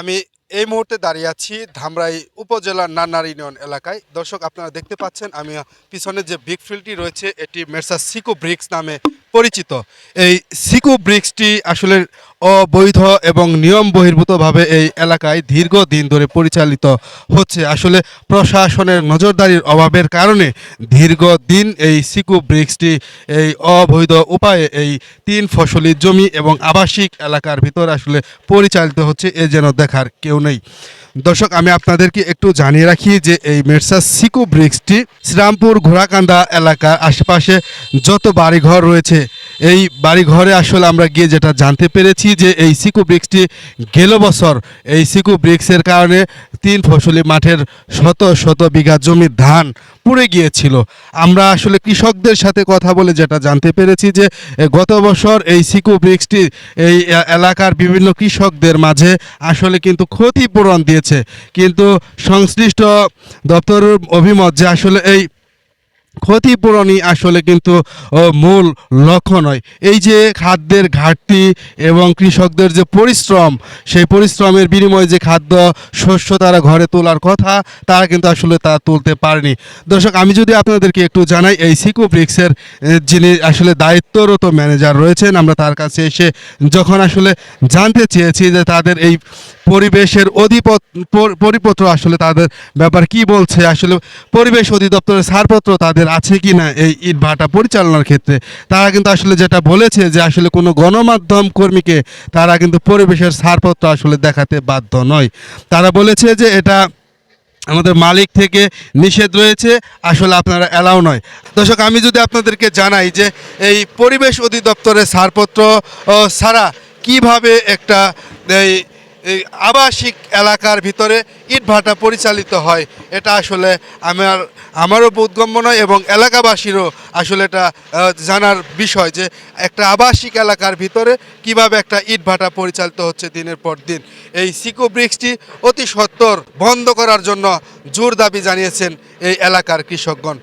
আমি এই মুহূর্তে দাঁড়িয়ে আছি ধামরাই উপজেলার নান্নার ইউনিয়ন এলাকায়। দর্শক, আপনারা দেখতে পাচ্ছেন, আমি পিছনে যে ব্রিক ফিল্ডটি রয়েছে, এটি মেরসা সিকো ব্রিক্স নামে পরিচিত। এই সিকু ব্রিক্সটি আসলে অবৈধ এবং নিয়ম বহির্ভূতভাবে এই এলাকায় দীর্ঘদিন ধরে পরিচালিত হচ্ছে। আসলে প্রশাসনের নজরদারির অভাবের কারণে দীর্ঘদিন এই সিকু ব্রিক্সটি এই অবৈধ উপায়ে এই তিন ফসলি জমি এবং আবাসিক এলাকার ভিতর আসলে পরিচালিত হচ্ছে, এ যেন দেখার কেউ নেই। দর্শক, আমি আপনাদেরকে একটু জানিয়ে রাখি যে এই মেরসা সিকো ব্রিক্সটি শ্রীরামপুর ঘোড়াকান্দা এলাকার আশেপাশে যত বাড়িঘর রয়েছে এই বাড়িঘরে আসলে আমরা গিয়ে যেটা জানতে পেরেছি যে এই সিকো ব্রিক্সটি গেল বছর, এই সিকো ব্রিক্সের কারণে তিন ফসলি মাঠের শত শত বিঘা জমির ধান পুড়ে গিয়েছিল। আমরা আসলে কৃষকদের সাথে কথা বলে যেটা জানতে পেরেছি যে গত বছর এই সিকো ব্রিক্সটি এই এলাকার বিভিন্ন কৃষকদের মাঝে আসলে কিন্তু ক্ষতিপূরণ দিয়েছে। কিন্তু সংশ্লিষ্ট দপ্তরের অভিমত যে আসলে এই ক্ষতিপূরণই আসলে কিন্তু মূল লক্ষ্য নয়। এই যে খাদ্যের ঘাটতি এবং কৃষকদের যে পরিশ্রম, সেই পরিশ্রমের বিনিময়ে যে খাদ্য শস্য তারা ঘরে তোলার কথা, তারা কিন্তু আসলে তা তুলতে পারেনি। দর্শক, আমি যদি আপনাদেরকে একটু জানাই, এই সিকো ব্রিক্সের যিনি আসলে দায়িত্বরত ম্যানেজার রয়েছেন, আমরা তার কাছে এসে যখন আসলে জানতে চেয়েছি যে তাদের এই পরিবেশের অধিপত পরিপত্র আসলে তাদের ব্যাপার কি বলছে, আসলে পরিবেশ অধিদপ্তরের ছাড়পত্র তাদের আছে কি না এই ইট ভাটা পরিচালনার ক্ষেত্রে, তারা কিন্তু আসলে যেটা বলেছে যে আসলে কোনো গণমাধ্যম কর্মীকে তারা কিন্তু পরিবেশের ছাড়পত্র আসলে দেখাতে বাধ্য নয়। তারা বলেছে যে এটা আমাদের মালিক থেকে নিষেধ রয়েছে, আসলে আপনারা এলাও নয়। দর্শক, আমি যদি আপনাদেরকে জানাই যে এই পরিবেশ অধিদপ্তরের ছাড়পত্র ছাড়া কীভাবে একটা এই এই আবাসিক এলাকার ভিতরে ইটভাটা পরিচালিত হয়। এটা আসলে আমার, আমারও বোধগম্য নয় এবং এলাকাবাসীরও আসলে এটা জানার বিষয় যে একটা আবাসিক এলাকার ভিতরে কীভাবে একটা ইটভাটা পরিচালিত হচ্ছে দিনের পর দিন। এই সিকো ব্রিক্সটি অতি সত্বর বন্ধ করার জন্য জোর দাবি জানিয়েছেন এই এলাকার কৃষকগণ।